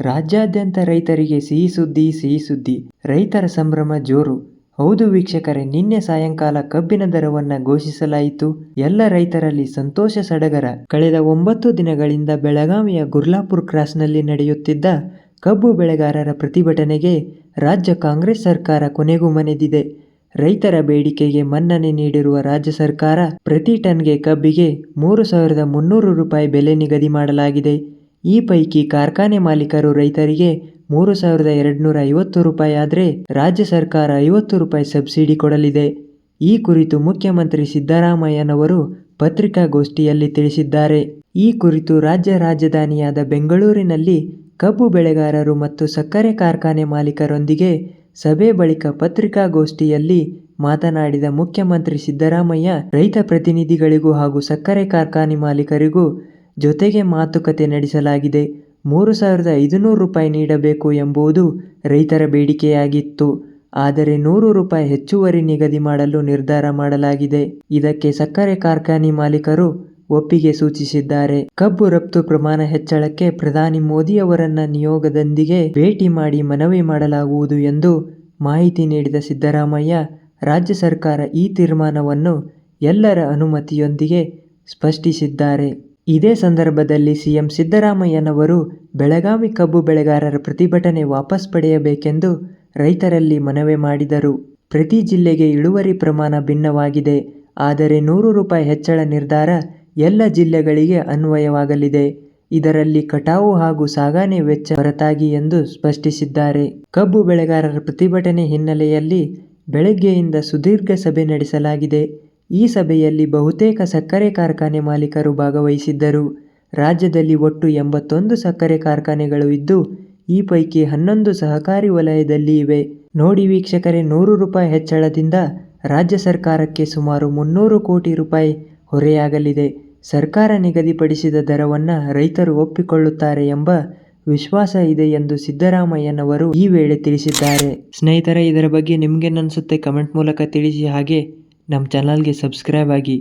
ರಾಜ್ಯಾದ್ಯಂತ ರೈತರಿಗೆ ಸಿಹಿ ಸುದ್ದಿ ಸಿಹಿ ಸುದ್ದಿ, ರೈತರ ಸಂಭ್ರಮ ಜೋರು. ಹೌದು ವೀಕ್ಷಕರೇ, ನಿನ್ನೆ ಸಾಯಂಕಾಲ ಕಬ್ಬಿನ ದರವನ್ನು ಘೋಷಿಸಲಾಯಿತು. ಎಲ್ಲ ರೈತರಲ್ಲಿ ಸಂತೋಷ ಸಡಗರ. ಕಳೆದ ಒಂಬತ್ತು ದಿನಗಳಿಂದ ಬೆಳಗಾವಿಯ ಗುರ್ಲಾಪುರ್ ಕ್ರಾಸ್ನಲ್ಲಿ ನಡೆಯುತ್ತಿದ್ದ ಕಬ್ಬು ಬೆಳೆಗಾರರ ಪ್ರತಿಭಟನೆಗೆ ರಾಜ್ಯ ಕಾಂಗ್ರೆಸ್ ಸರ್ಕಾರ ಕೊನೆಗೂ ಮನೆದಿದೆ. ರೈತರ ಬೇಡಿಕೆಗೆ ಮನ್ನಣೆ ನೀಡಿರುವ ರಾಜ್ಯ ಸರ್ಕಾರ ಪ್ರತಿ ಟನ್ಗೆ ಕಬ್ಬಿಗೆ ಮೂರು ಸಾವಿರದ ಮುನ್ನೂರು ರೂಪಾಯಿ ಬೆಲೆ ನಿಗದಿ ಮಾಡಲಾಗಿದೆ. ಈ ಪೈಕಿ ಕಾರ್ಖಾನೆ ಮಾಲೀಕರು ರೈತರಿಗೆ ಮೂರು ಸಾವಿರದ ಎರಡುನೂರ ಐವತ್ತು ರೂಪಾಯಿ ಆದರೆ ರಾಜ್ಯ ಸರ್ಕಾರ ಐವತ್ತು ರೂಪಾಯಿ ಸಬ್ಸಿಡಿ ಕೊಡಲಿದೆ. ಈ ಕುರಿತು ಮುಖ್ಯಮಂತ್ರಿ ಸಿದ್ದರಾಮಯ್ಯನವರು ಪತ್ರಿಕಾಗೋಷ್ಠಿಯಲ್ಲಿ ತಿಳಿಸಿದ್ದಾರೆ. ಈ ಕುರಿತು ರಾಜ್ಯ ರಾಜಧಾನಿಯಾದ ಬೆಂಗಳೂರಿನಲ್ಲಿ ಕಬ್ಬು ಬೆಳೆಗಾರರು ಮತ್ತು ಸಕ್ಕರೆ ಕಾರ್ಖಾನೆ ಮಾಲೀಕರೊಂದಿಗೆ ಸಭೆ ಬಳಿಕ ಪತ್ರಿಕಾಗೋಷ್ಠಿಯಲ್ಲಿ ಮಾತನಾಡಿದ ಮುಖ್ಯಮಂತ್ರಿ ಸಿದ್ದರಾಮಯ್ಯ, ರೈತ ಪ್ರತಿನಿಧಿಗಳಿಗೂ ಹಾಗೂ ಸಕ್ಕರೆ ಕಾರ್ಖಾನೆ ಮಾಲೀಕರಿಗೂ ಜೊತೆಗೆ ಮಾತುಕತೆ ನಡೆಸಲಾಗಿದೆ. ಮೂರು ಸಾವಿರದ ಐದುನೂರು ರೂಪಾಯಿ ನೀಡಬೇಕು ಎಂಬುದು ರೈತರ ಬೇಡಿಕೆಯಾಗಿತ್ತು. ಆದರೆ ನೂರು ರೂಪಾಯಿ ಹೆಚ್ಚುವರಿ ನಿಗದಿ ಮಾಡಲು ನಿರ್ಧಾರ ಮಾಡಲಾಗಿದೆ. ಇದಕ್ಕೆ ಸಕ್ಕರೆ ಕಾರ್ಖಾನೆ ಮಾಲೀಕರು ಒಪ್ಪಿಗೆ ಸೂಚಿಸಿದ್ದಾರೆ. ಕಬ್ಬು ರಫ್ತು ಪ್ರಮಾಣ ಹೆಚ್ಚಳಕ್ಕೆ ಪ್ರಧಾನಿ ಮೋದಿ ಅವರನ್ನ ನಿಯೋಗದೊಂದಿಗೆ ಭೇಟಿ ಮಾಡಿ ಮನವಿ ಮಾಡಲಾಗುವುದು ಎಂದು ಮಾಹಿತಿ ನೀಡಿದ ಸಿದ್ದರಾಮಯ್ಯ, ರಾಜ್ಯ ಸರ್ಕಾರ ಈ ತೀರ್ಮಾನವನ್ನು ಎಲ್ಲರ ಅನುಮತಿಯೊಂದಿಗೆ ಸ್ಪಷ್ಟಿಸಿದ್ದಾರೆ. ಇದೇ ಸಂದರ್ಭದಲ್ಲಿ ಸಿಎಂ ಸಿದ್ದರಾಮಯ್ಯನವರು ಬೆಳಗಾವಿ ಕಬ್ಬು ಬೆಳೆಗಾರರ ಪ್ರತಿಭಟನೆ ವಾಪಸ್ ಪಡೆಯಬೇಕೆಂದು ರೈತರಲ್ಲಿ ಮನವಿ ಮಾಡಿದರು. ಪ್ರತಿ ಜಿಲ್ಲೆಗೆ ಇಳುವರಿ ಪ್ರಮಾಣ ಭಿನ್ನವಾಗಿದೆ. ಆದರೆ ನೂರು ರೂಪಾಯಿ ಹೆಚ್ಚಳ ನಿರ್ಧಾರ ಎಲ್ಲ ಜಿಲ್ಲೆಗಳಿಗೆ ಅನ್ವಯವಾಗಲಿದೆ. ಇದರಲ್ಲಿ ಕಟಾವು ಹಾಗೂ ಸಾಗಣೆ ವೆಚ್ಚ ಹೊರತಾಗಿ ಎಂದು ಸ್ಪಷ್ಟಿಸಿದ್ದಾರೆ. ಕಬ್ಬು ಬೆಳೆಗಾರರ ಪ್ರತಿಭಟನೆ ಹಿನ್ನೆಲೆಯಲ್ಲಿ ಬೆಳಗ್ಗೆಯಿಂದ ಸುದೀರ್ಘ ಸಭೆ ನಡೆಸಲಾಗಿದೆ. ಈ ಸಭೆಯಲ್ಲಿ ಬಹುತೇಕ ಸಕ್ಕರೆ ಕಾರ್ಖಾನೆ ಮಾಲೀಕರು ಭಾಗವಹಿಸಿದ್ದರು. ರಾಜ್ಯದಲ್ಲಿ ಒಟ್ಟು ಎಂಬತ್ತೊಂದು ಸಕ್ಕರೆ ಕಾರ್ಖಾನೆಗಳು ಇದ್ದು, ಈ ಪೈಕಿ ಹನ್ನೊಂದು ಸಹಕಾರಿ ವಲಯದಲ್ಲಿ ಇವೆ. ನೋಡಿ ವೀಕ್ಷಕರೇ, ನೂರು ರೂಪಾಯಿ ಹೆಚ್ಚಳದಿಂದ ರಾಜ್ಯ ಸರ್ಕಾರಕ್ಕೆ ಸುಮಾರು ಮುನ್ನೂರು ಕೋಟಿ ರೂಪಾಯಿ ಹೊರೆಯಾಗಲಿದೆ. ಸರ್ಕಾರ ನಿಗದಿಪಡಿಸಿದ ದರವನ್ನು ರೈತರು ಒಪ್ಪಿಕೊಳ್ಳುತ್ತಾರೆ ಎಂಬ ವಿಶ್ವಾಸ ಇದೆ ಎಂದು ಸಿದ್ದರಾಮಯ್ಯನವರು ಈ ವೇಳೆ ತಿಳಿಸಿದ್ದಾರೆ. ಸ್ನೇಹಿತರೆ, ಇದರ ಬಗ್ಗೆ ನಿಮ್ಗೇನು ಅನಿಸುತ್ತೆ ಕಮೆಂಟ್ ಮೂಲಕ ತಿಳಿಸಿ. ಹಾಗೆ ನಮ್ಮ ಚಾನಲ್ಗೆ ಸಬ್ಸ್ಕ್ರೈಬ್ ಆಗಿ